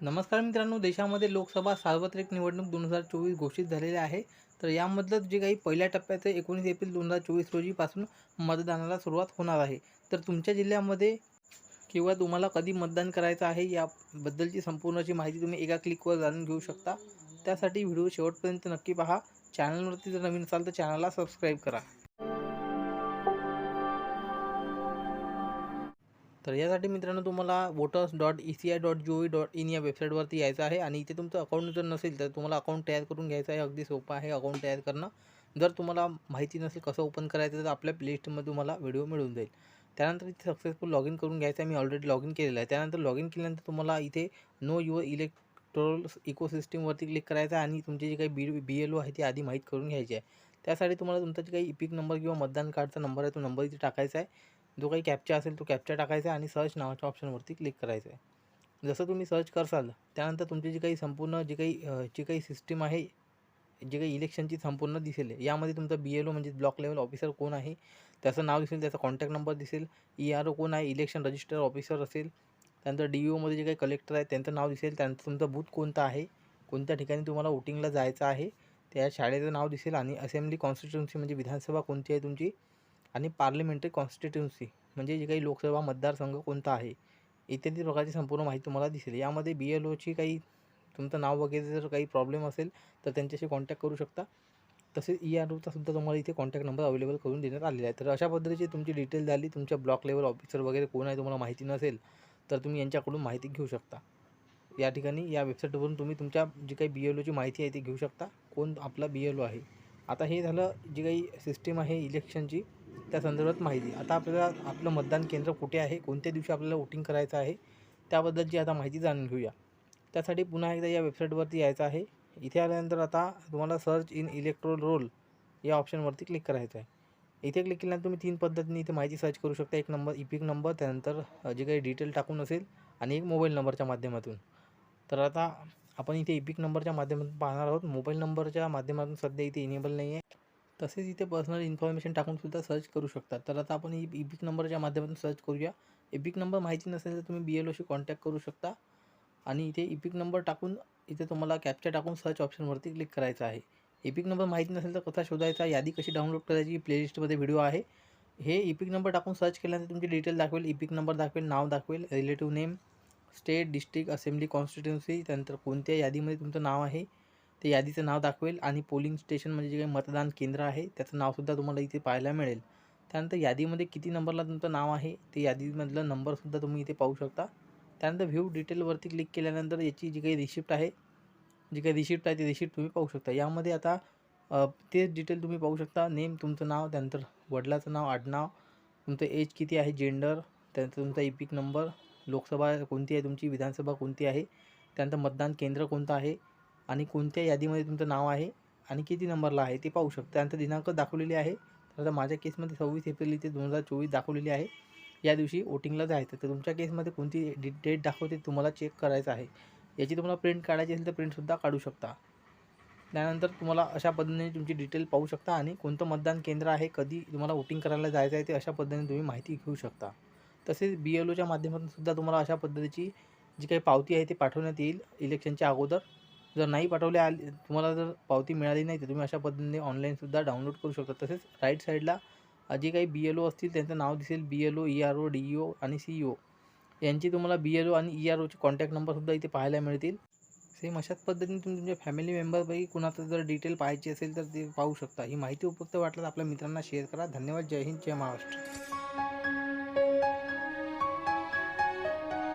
नमस्कार मित्रांनो देशामध्ये लोकसभा सार्वत्रिक निवडणूक दोन हजार चोवीस घोषित झालेले आहे. तर यामधलं जे काही पहिल्या टप्प्याचं एकोणीस एप्रिल दोन हजार चोवीस रोजीपासून मतदानाला सुरुवात होणार आहे. तर तुमच्या जिल्ह्यामध्ये किंवा तुम्हाला कधी मतदान करायचं आहे याबद्दलची संपूर्णची माहिती तुम्ही एका क्लिकवर जाणून घेऊ शकता. त्यासाठी व्हिडिओ शेवटपर्यंत नक्की पहा. चॅनलवरती जर नवीन असाल तर चॅनलला सबस्क्राईब करा. तर यासाठी मित्रांनो तुम्हाला voters dot E C I dot G O V dot in या वेबसाईटवरती यायचं आहे आणि इथे तुमचं अकाउंट जर नसेल तर तुम्हाला अकाउंट तयार करून घ्यायचं आहे. अगदी सोपं आहे अकाउंट तयार करणं. जर तुम्हाला माहिती नसेल कसं ओपन करायचं तर आपल्या प्लेलिस्टमध्ये तुम्हाला व्हिडिओ मिळून जाईल. त्यानंतर इथे सक्सेसफुल लॉग इन करून घ्यायचं आहे. मी ऑलरेडी लॉग इन केलेलं आहे. त्यानंतर लॉग इन केल्यानंतर तुम्हाला इथे नो युअर इलेक्ट्रोल इकोसिस्टीमवरती क्लिक करायचं आहे आणि तुमचे जे काही बी बी एल ओ आहे ते आधी माहीत करून घ्यायची आहे. त्यासाठी तुम्हाला तुमचा जे काही इपिक नंबर किंवा मतदान कार्डचा नंबर आहे तो नंबर इथे टाकायचा आहे. जो काही कॅप्चा असेल तो कॅप्चा टाकायचा आहे आणि सर्च नावाच्या ऑप्शनवरती क्लिक करायचं आहे जसं तुम्ही सर्च करसाल त्यानंतर तुमची जी काही संपूर्ण जी काही जी काही सिस्टीम आहे जी काही इलेक्शनची संपूर्ण दिसेल यामध्ये तुमचा बी एल ओ म्हणजे ब्लॉक लेवल ऑफिसर कोण आहे त्याचं नाव दिसेल त्याचा कॉन्टॅक्ट नंबर दिसेल ई आर ओ कोण आहे इलेक्शन रजिस्टर ऑफिसर असेल त्यानंतर डी ओमध्ये जे काही कलेक्टर आहे त्यांचं नाव दिसेल त्यानंतर तुमचं बूथ कोणतं आहे कोणत्या ठिकाणी तुम्हाला वोटिंगला जायचं आहे त्या शाळेचं नाव दिसेल आणि असेंब्ली कॉन्स्टिट्युन्सी म्हणजे विधानसभा कोणती आहे तुमची आणि पार्लिमेंटरी कॉन्स्टिट्युन्सी म्हणजे जे काही लोकसभा मतदारसंघ कोणता आहे इत्यादी प्रकारची संपूर्ण माहिती तुम्हाला दिसेल. यामध्ये बी एल ओची काही तुमचं नाव वगैरे जर काही प्रॉब्लेम असेल तर त्यांच्याशी कॉन्टॅक्ट करू शकता. तसेच ई आर ओचा सुद्धा तुम्हाला इथे कॉन्टॅक्ट नंबर अवेलेबल करून देण्यात आलेला आहे. तर अशा पद्धतीची तुमची डिटेल झाली तुमच्या ब्लॉक लेवल ऑफिसर वगैरे कोण आहे तुम्हाला माहिती नसेल तर तुम्ही यांच्याकडून माहिती घेऊ शकता. या ठिकाणी या वेबसाईटवरून तुम्ही तुमच्या जी काही बी एल ओची माहिती आहे ती घेऊ शकता. कोण आपला बी एल ओ आहे. आता हे झालं जी काही सिस्टीम आहे इलेक्शनची त्या संदर्भात माहिती. आता आपल्याला आपलं मतदान केंद्र कुठे आहे? कोणत्या दिवशी आपल्याला वोटिंग करायचं आहे? त्याबद्दलची आता माहिती जाणून घेऊया. त्यासाठी पुन्हा एकदा या वेबसाईटवरती यायचं आहे. इथे आल्यानंतर आता तुम्हाला सर्च इन इलेक्ट्रोल रोल या ऑप्शनवरती क्लिक करायचं आहे. इथे क्लिक केल्यानंतर तुम्ही तीन पद्धतीने इथे माहिती सर्च करू शकता. एक नंबर इपिक नंबर त्यानंतर जे काही डिटेल टाकून असेल आणि एक मोबाईल नंबरच्या माध्यमातून. तर आता आपण इथे इपिक नंबरच्या माध्यमातून पाहणार आहोत. मोबाईल नंबरच्या माध्यमातून सध्या इथे इनेबल नाही आहे तसेच इथे पर्सनल इन्फॉर्मेशन टाकूनसुद्धा सर्च करू शकता तर आता आपण ई नंबरच्या माध्यमातून सर्च करूया. इपिक नंबर माहिती नसेल तर तुम्ही बी एल ओशी कॉन्टॅक्ट करू शकता. आणि इथे इपिक नंबर टाकून इथे तुम्हाला कॅप्चा टाकून सर्च ऑप्शनवरती क्लिक करायचं आहे. इपिक नंबर माहिती नसेल तर कसा शोधायचा यादी कशी डाउनलोड करायची प्लेलिस्टमध्ये व्हिडिओ आहे. हे इपिक नंबर टाकून सर्च केल्यानंतर तुमची डिटेल दाखवेल इपिक नंबर दाखवेल नाव दाखवेल relative name state district assembly constituency त्यानंतर कोणत्या यादीमध्ये तुमचं नाव आहे. ते यादीचं नाव दाखवेल आणि पोलिंग स्टेशन म्हणजे जे काही मतदान केंद्र आहे त्याचं नावसुद्धा तुम्हाला इथे पाहायला मिळेल. त्यानंतर यादीमध्ये किती नंबरला तुमचं नाव आहे ते यादीमधलं नंबरसुद्धा तुम्ही इथे पाहू शकता. त्यानंतर व्ह्यू डिटेलवरती क्लिक केल्यानंतर याची जी काही रिसिप्ट आहे जी काही रिसिप्ट आहे ती रिसिप्ट तुम्ही पाहू शकता. यामध्ये आता तेच डिटेल तुम्ही पाहू शकता. नेम तुमचं नाव त्यानंतर वडिलाचं नाव आडनाव तुमचं एज किती आहे जेंडर त्यानंतर तुमचा इपिक नंबर लोकसभा कोणती आहे तुमची विधानसभा कोणती आहे त्यानंतर मतदान केंद्र कोणतं आहे आणि कोणत्या यादीमध्ये तुमचं नाव आहे आणि किती नंबरला आहे ते पाहू शकता. त्यानंतर दिनांक दाखवलेली आहे. तर आता माझ्या केसमध्ये सव्वीस एप्रिल इथे दोन हजार चोवीस दाखवलेली आहे. या दिवशी वोटिंगला जायचं तर तुमच्या केसमध्ये कोणती डि डेट दाखवते तुम्हाला चेक करायचं आहे. याची तुम्हाला प्रिंट काढायची असेल तर प्रिंटसुद्धा काढू शकता. त्यानंतर तुम्हाला अशा पद्धतीने तुमची डिटेल पाहू शकता आणि कोणतं मतदान केंद्र आहे कधी तुम्हाला वोटिंग करायला जायचं आहे ते अशा पद्धतीने तुम्ही माहिती घेऊ शकता. तसेच बी एल ओच्या माध्यमातून सुद्धा तुम्हाला अशा पद्धतीची जी काही पावती आहे ती पाठवण्यात येईल. इलेक्शनच्या अगोदर. जर नाही पाठवले आली तुम्हाला जर पावती मिळाली नाही तर तुम्ही अशा पद्धतीने ऑनलाईनसुद्धा डाउनलोड करू शकता. तसेच राईट साईडला जे काही बी एल ओ असतील त्यांचं नाव दिसेल B L O E R O D E O आणि सी ई ओ यांची तुम्हाला बी एल ओ आणि ई आर ओचे कॉन्टॅक्ट नंबरसुद्धा इथे पाहायला मिळतील. सेम अशाच पद्धतीने तुम्ही तुमच्या फॅमिली मेंबरपैकी कुणाचं जर डिटेल पाहायची असेल तर ते पाहू शकता. ही माहिती उपयुक्त वाटल्यास आपल्या मित्रांना शेअर करा. धन्यवाद. जय हिंद. जय महाराष्ट्र.